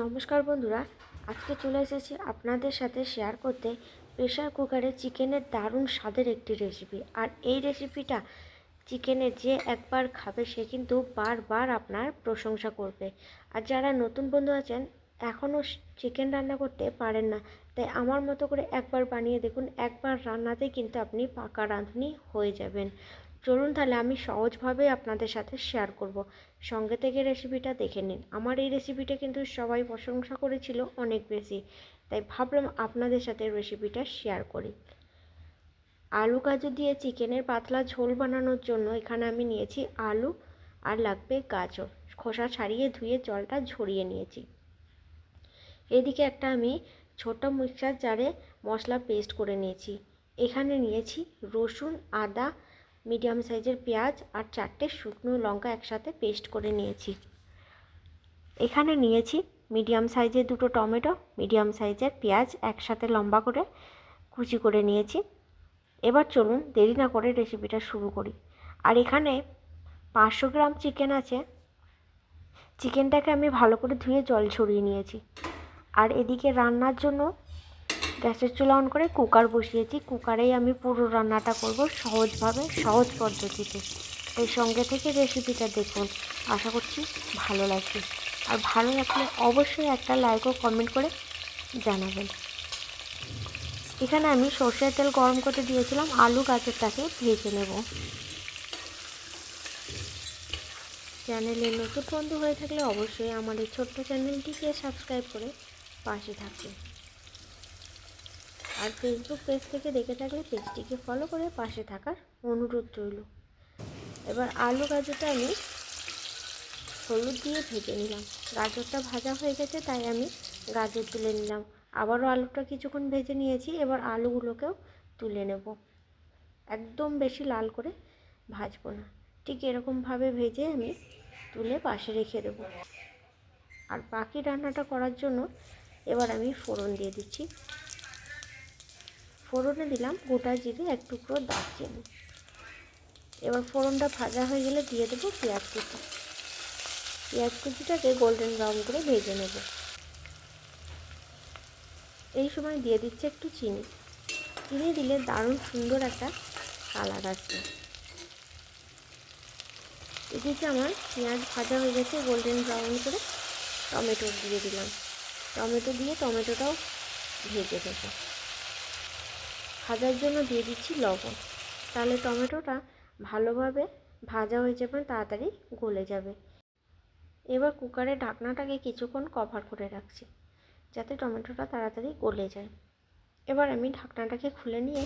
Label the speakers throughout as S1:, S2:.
S1: নমস্কার বন্ধুরা, আজকে চলে এসেছি আপনাদের সাথে শেয়ার করতে। প্রেশার কুকারে চিকেনের দারুণ স্বাদের একটি রেসিপি আর এই রেসিপিটা চিকেনের যে একবার খাবে, সে কিন্তু বারবার আপনার প্রশংসা করবে। আর যারা নতুন বন্ধু আছেন এখনও চিকেন রান্না করতে পারেন না। তাই আমার মতো করে একবার বানিয়ে দেখুন, একবার রান্নাতে কিন্তু আপনি পাকা রাঁধুনি হয়ে যাবেন। চলুন তাহলে আমি সহজভাবে আপনাদের সাথে শেয়ার করব। সঙ্গে থেকে রেসিপিটা দেখে নিন। আমার এই রেসিপিটা কিন্তু সবাই প্রশংসা করেছিল অনেক বেশি। তাই ভাবলাম আপনাদের সাথে রেসিপিটা শেয়ার করি। আলু কাজু দিয়ে চিকেনের পাতলা ঝোল বানানোর জন্য এখানে আমি নিয়েছি আলু আর লাগবে গাজর। খোসা ছাড়িয়ে ধুয়ে জলটা ঝরিয়ে নিয়েছি। এদিকে একটা আমি ছোট মিক্সার জারে মশলা পেস্ট করে নিয়েছি। এখানে নিয়েছি রসুন, আদা মিডিয়াম সাইজের পেঁয়াজ আর চারটে শুকনো লঙ্কা একসাথে পেস্ট করে নিয়েছি। এখানে নিয়েছি মিডিয়াম সাইজের দুটো টমেটো, মিডিয়াম সাইজের পেঁয়াজ একসাথে লম্বা করে কুচি করে নিয়েছি। এবার চলুন দেরি না করে রেসিপিটা শুরু করি। আর এখানে পাঁচশো গ্রাম চিকেন আছে। চিকেনটাকে আমি ভালো করে ধুয়ে জল ছড়িয়ে নিয়েছি। আর এদিকে রান্নার জন্য গ্যাসের চুলা অন করে কুকার বসিয়েছি। কুকারেই আমি পুরো রান্নাটা করব সহজভাবে, সহজ পদ্ধতিতে। এই সঙ্গে থেকে রেসিপিটা দেখুন। আশা করছি ভালো লাগবে। আর ভালো লাগলে অবশ্যই একটা লাইক ও কমেন্ট করে জানাবেন। এখানে আমি সর্ষের তেল গরম করতে দিয়েছিলাম। আলু গাজরটাকে ভেজে নেব। চ্যানেলে নতুন বন্ধু হয়ে থাকলে অবশ্যই এই ছোট্ট চ্যানেলটিকে সাবস্ক্রাইব করে পাশে থাকবেন আর ফেসবুক পেজ থেকে দেখে থাকলে পেজটিকে ফলো করে পাশে থাকার অনুরোধ রইল। এবার আলু গাজরটা আমি হলুদ দিয়ে ভেজে নিলাম। গাজরটা ভাজা হয়ে গেছে, তাই আমি গাজর তুলে নিলাম। আবারও আলুটা কিছুক্ষণ ভেজে নিয়েছি, এবার আলুগুলোকেও তুলে নেব। একদম বেশি লাল করে ভাজবো না। ঠিক এরকমভাবে ভেজে আমি তুলে পাশে রেখে দেব। আর বাকি রান্নাটা করার জন্য এবার আমি ফোড়ন দিয়ে দিচ্ছি। ফোড়নে দিলাম গোটা জিরে এক টুকরো দারচিনি। এবার ফোড়নটা ভাজা হয়ে গেলে দিয়ে দেবো পেঁয়াজ কুচি। পেঁয়াজ কুচিটাকে গোল্ডেন ব্রাউন করে ভেজে নেব। এই সময় দিয়ে দিচ্ছে একটু চিনি। চিনি দিলে দারুণ সুন্দর একটা কালার আসবে। এদিকে আমার পেঁয়াজ ভাজা হয়ে গেছে, গোল্ডেন ব্রাউন করে টমেটো দিয়ে দিলাম। টমেটো দিয়ে টমেটোটাও ভেজে দেবো ভাজার জন্য দিয়ে দিচ্ছি লবণ। তাহলে টমেটোটা ভালোভাবে ভাজা হয়ে যাবে, তাড়াতাড়ি গলে যাবে। এবার কুকারের ঢাকনাটাকে কিছুক্ষণ কভার করে রাখছি, যাতে টমেটোটা তাড়াতাড়ি গলে যায়। এবার আমি ঢাকনাটাকে খুলে নিয়ে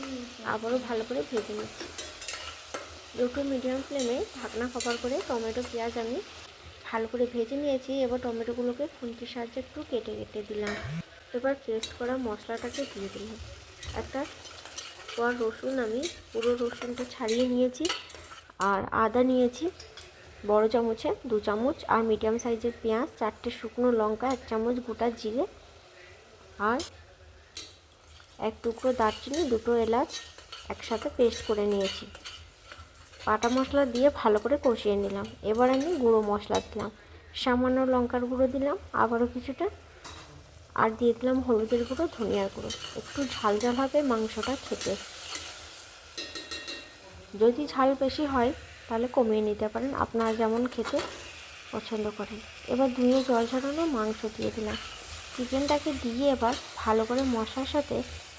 S1: আবারও ভালো করে ভেজে নিচ্ছি। দুটো মিডিয়াম ফ্লেমে ঢাকনা কভার করে টমেটো, পেঁয়াজ আমি ভালো করে ভেজে নিয়েছি। এবার টমেটোগুলোকে খুন্তির সাহায্যে একটু কেটে কেটে দিলাম। এবার পেস্ট করা মশলাটাকে দিয়ে দিলাম। একটা পর রসুন আমি পুরো রসুনটা ছাড়িয়ে নিয়েছি আর আদা নিয়েছি বড় চামচে, দু চামচ আর মিডিয়াম সাইজের পেঁয়াজ, চারটে শুকনো লঙ্কা, এক চামচ গোটা জিরে আর এক টুকরো দারচিনি, দুটো এলাচ একসাথে পেস্ট করে নিয়েছি। বাটা মশলা দিয়ে ভালো করে কষিয়ে নিলাম। এবার আমি গুঁড়ো মশলা দিলাম। সামান্য লঙ্কার গুঁড়ো দিলাম। আবারও কিছুটা আর দিয়ে দিলাম হলুদের গুঁড়ো, ধনিয়ার গুঁড়ো। একটু ঝাল ঝাল হবে মাংসটা খেতে। যদি ঝাল বেশি হয়, তাহলে কমিয়ে নিতে পারেন। আপনারা যেমন খেতে পছন্দ করেন। এবার ধুয়ে জল ছাড়ানো মাংস দিয়ে দিলাম। চিকেনটাকে দিয়ে এবার ভালো করে মশলার সাথে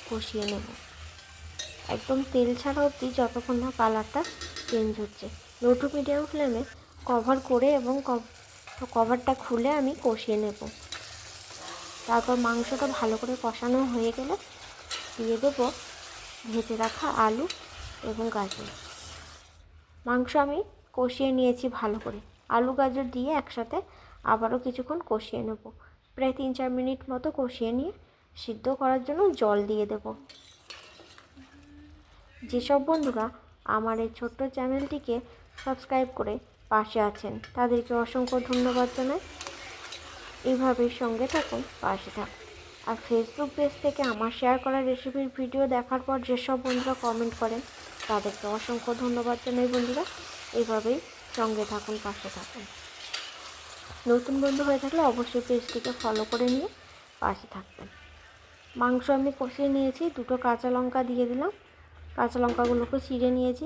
S1: কষিয়ে নেব। একদম তেল ছাড়া অবধি যতক্ষণ না কালারটা চেঞ্জ হচ্ছে। লো টু মিডিয়াম ফ্লেমে কভার করে এবং কভারটা খুলে আমি কষিয়ে নেব। তারপর মাংসটা ভালো করে কষানো হয়ে গেলে দিয়ে দেবো ভেজে রাখা আলু এবং গাজর। মাংস আমি কষিয়ে নিয়েছি ভালো করে। আলু গাজর দিয়ে একসাথে আবারও কিছুক্ষণ কষিয়ে নেব। প্রায় তিন চার মিনিট মতো কষিয়ে নিয়ে সিদ্ধ করার জন্য জল দিয়ে দেব। যেসব বন্ধুরা আমার এই ছোট্ট চ্যানেলটিকে সাবস্ক্রাইব করে পাশে আছেন, তাদেরকে অসংখ্য ধন্যবাদ জানাই। এইভাবেই সঙ্গে থাকুন, পাশে থাকুন। আর ফেসবুক পেজ থেকে আমার শেয়ার করা রেসিপির ভিডিও দেখার পর যেসব বন্ধুরা কমেন্ট করেন, তাদেরকে অসংখ্য ধন্যবাদ জানাই বন্ধুরা। এইভাবেই সঙ্গে থাকুন, পাশে থাকুন। নতুন বন্ধু হয়ে থাকলে অবশ্যই পেজটিকে ফলো করে নিয়ে পাশে থাকবেন। মাংস আমি কষিয়ে নিয়েছি, দুটো কাঁচা লঙ্কা দিয়ে দিলাম। কাঁচা লঙ্কাগুলোকে চিড়ে নিয়েছি।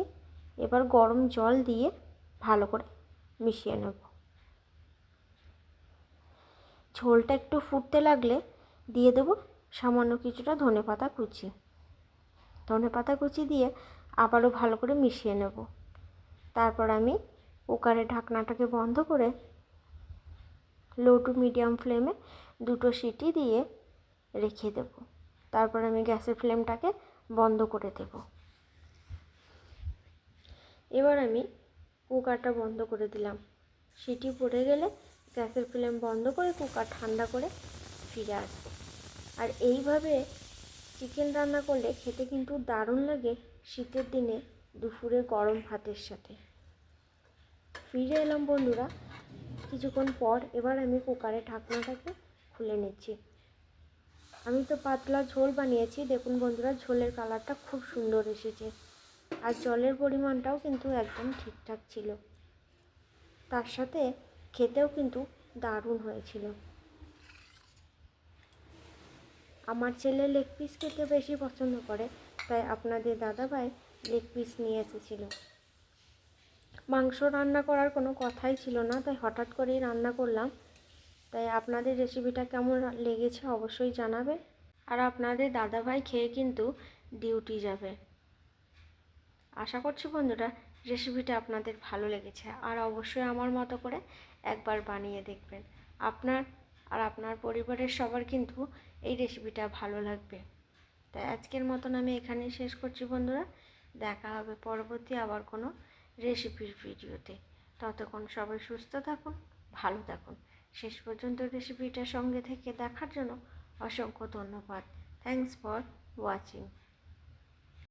S1: এবার গরম জল দিয়ে ভালো করে মিশিয়ে নেব। ঝোলটা একটু ফুটতে লাগলে দিয়ে দেবো সামান্য কিছুটা ধনে পাতা কুচি। ধনে পাতা কুচি দিয়ে আবারও ভালো করে মিশিয়ে নেব। তারপর আমি কুকারের ঢাকনাটাকে বন্ধ করে লো টু মিডিয়াম ফ্লেমে দুটো সিটি দিয়ে রেখে দেব। তারপর আমি গ্যাসের ফ্লেমটাকে বন্ধ করে দেব। এবার আমি কুকারটা বন্ধ করে দিলাম। সিটি পড়ে গেলে গ্যাসের ফ্লেম বন্ধ করে কুকার ঠান্ডা করে ফিরে আসব। আর এইভাবে চিকেন রান্না করলে খেতে কিন্তু দারুণ লাগে শীতের দিনে দুপুরে গরম ভাতের সাথে। ফিরে এলাম বন্ধুরা, কিছুক্ষণ পর এবার আমি কুকারের ঢাকনাটাকে খুলে নিচ্ছি। আমি তো পাতলা ঝোল বানিয়েছি, দেখুন বন্ধুরা, ঝোলের কালারটা খুব সুন্দর এসেছে। আর জলের পরিমাণটাও কিন্তু একদম ঠিকঠাক ছিল। তার সাথে খেতেও কিন্তু দারুণ হয়েছিল। আমার ছেলে লেগ পিস খেতে বেশি পছন্দ করে, তাই আপনাদের দাদাভাই লেগ পিস নিয়ে এসেছিল। মাংস রান্না করার কোনো কথাই ছিল না, তাই হঠাৎ করেই রান্না করলাম। তাই আপনাদের রেসিপিটা কেমন লেগেছে অবশ্যই জানাবে আর আপনাদের দাদাভাই খেয়ে কিন্তু ডিউটি যাবে। আশা করছি বন্ধুরা রেসিপিটা আপনাদের ভালো লেগেছে, আর অবশ্যই আমার মতো করে একবার বানিয়ে দেখবেন। আপনার আর আপনার পরিবারের সবার কিন্তু এই রেসিপিটা ভালো লাগবে। তাই আজকের মতন আমি এখানেই শেষ করছি বন্ধুরা। দেখা হবে পরবর্তী আবার কোনো রেসিপির ভিডিওতে। ততক্ষণ সবাই সুস্থ থাকুন, ভালো থাকুন। শেষ পর্যন্ত রেসিপিটার সঙ্গে থেকে দেখার জন্য অসংখ্য ধন্যবাদ। Thanks for watching